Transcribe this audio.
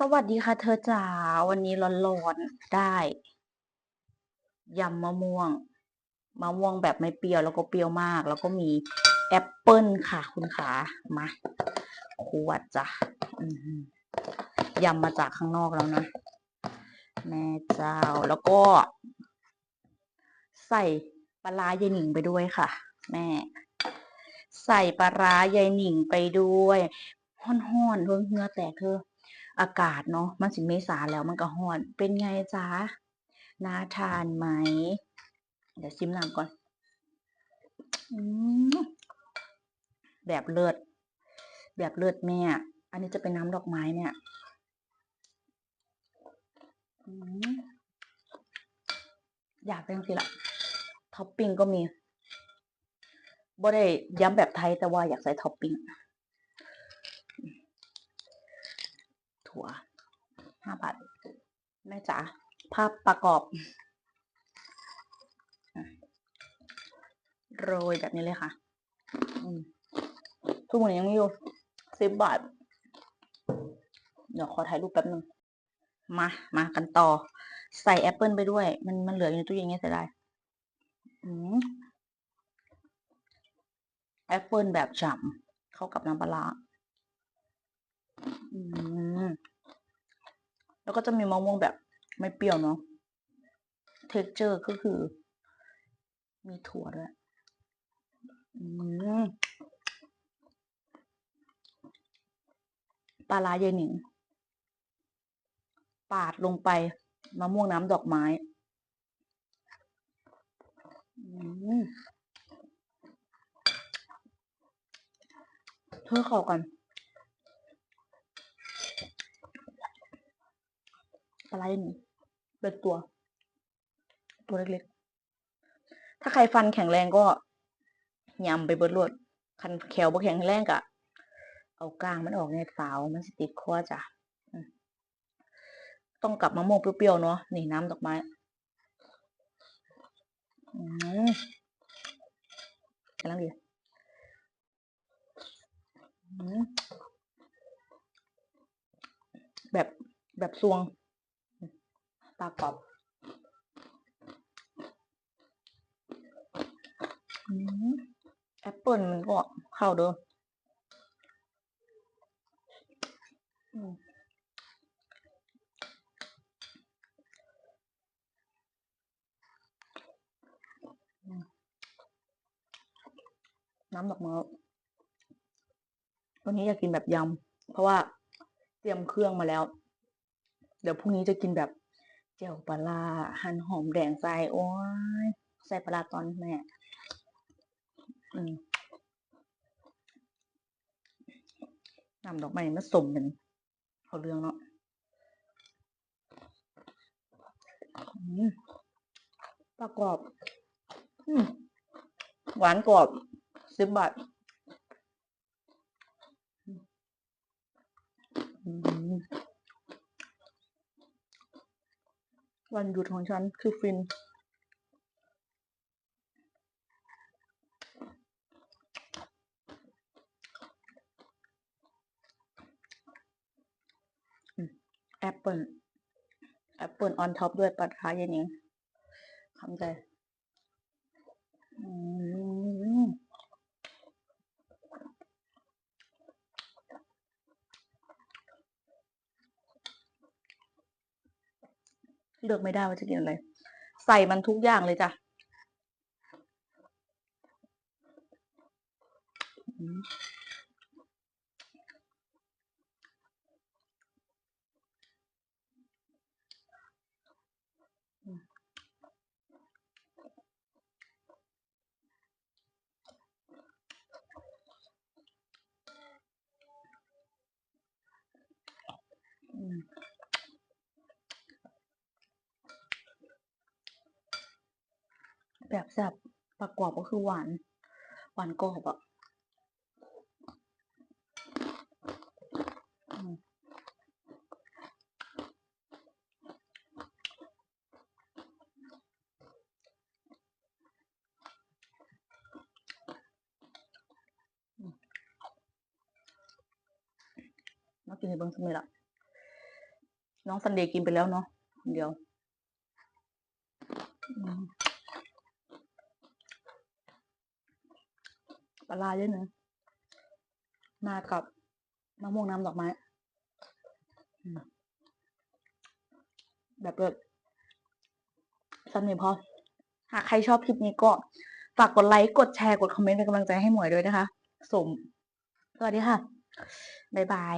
สวัสดีค่ะ เธอจ๋าวันนี้ร้อนๆได้ยำมะม่วงมะม่วงแบบไม่เปรี้ยวแล้วก็เปรี้ยวมาก แล้วก็มีแอปเปิลค่ะ คุณขามาขวดจ้ะยำมาจากข้างนอกแล้วนะ แม่เจ้าแล้วก็ ใส่ปลาร้ายหนิงไปด้วยค่ะ แม่ ใส่ปลาร้ายหนิงไปด้วยห้อนๆเพิ่งเหงือแตกเธอ อากาศเนาะมันสิเมษาแล้วมันก็ฮ้อนเป็นไงจ๊ะน่าทานไหม เดี๋ยวชิมน้ำก่อนอแบบเลิศแบบเลิศแม่ อันนี้จะเป็นน้ำดอกไม้เนี่ยอืมอยากเป็นสิละท็อปปิ้งก็มีบ่ได้ย้ำแบบไทยแต่ว่าอยากใส่ท็อปปิ้ง ถั่วห้าบาทแม่จ๋าภาพประกอบ โรยแบบนี้เลยค่ะทุกคนยังมีอยู่สิบบาท เดี๋ยวขอถ่ายรูปแป๊บหนึ่งมา มากันต่อ ใส่แอปเปิลไปด้วย มันมันเหลืออยู่ในตู้เย็นไงเสียดายแอปเปิลแบบฉ่ำเข้ากับน้ำปลาอืม แล้วก็จะมีมะม่วงแบบไม่เปรี้ยวเนาะเท็กเจอร์ก็คือ มีถั่วด้วย อืมปลาร้ายายหนิง ปาดลงไปมะม่วงน้ำดอกไม้อืมเพื่อเข้ากัน ปลาไหนีเป็นตัว ตัวเล็กๆ ถ้าใครฟันแข็งแรงก็ยำไปเบิดรวด คันแขวบ่แข็งแรงกะ เอากลางมันออกในสาวมันสติดคอจ้ะ ต้องกลับมะม่วงเปรี้ยวๆเนาะ นี่น้ำดอกไม้อืมกำลังดีแบบแบบซวง ลากรอบอืมแอปเปิลมันก็เข้าเด้ออืมอืมน้ำดอกไม้วันนี้อยากกินแบบยำ เพราะว่าเตรียมเครื่องมาแล้ว เดี๋ยวพรุ่งนี้จะกินแบบ แจ่วปลาหั่นหอมแดงใส่โอ้ยใส่ปลาตอนแม่นำดอกไม้มันสมเป็นเขาเรื่องเนาะประกอบหวานกรอบสิบบาทอืม วันหยุดของฉันคือฟิน แอปเปิลแอปเปิลออนท็อปด้วยปัดท้ายอย่างนี้คำใจ อืม เลือกไม่ได้ว่าจะกินอะไร ใส่มันทุกอย่างเลยจ้ะ แบบแซ่บประกอบก็คือหวาน หวานกรอบอะอืมมากินในเบิ้งสมัยละน้องซันเดย์กินไปแล้วเนาะเดียวอื ปลาร้าเยอะนะมากับมะม่วงน้ำดอกไม้ แบบเลิศสนุกพอ หากใครชอบคลิปนี้ก็ ฝากกดไลค์ กดแชร์ กดคอมเมนต์เป็นกำลังใจให้หมวยด้วยนะคะ สม สวัสดีค่ะ บ๊ายบาย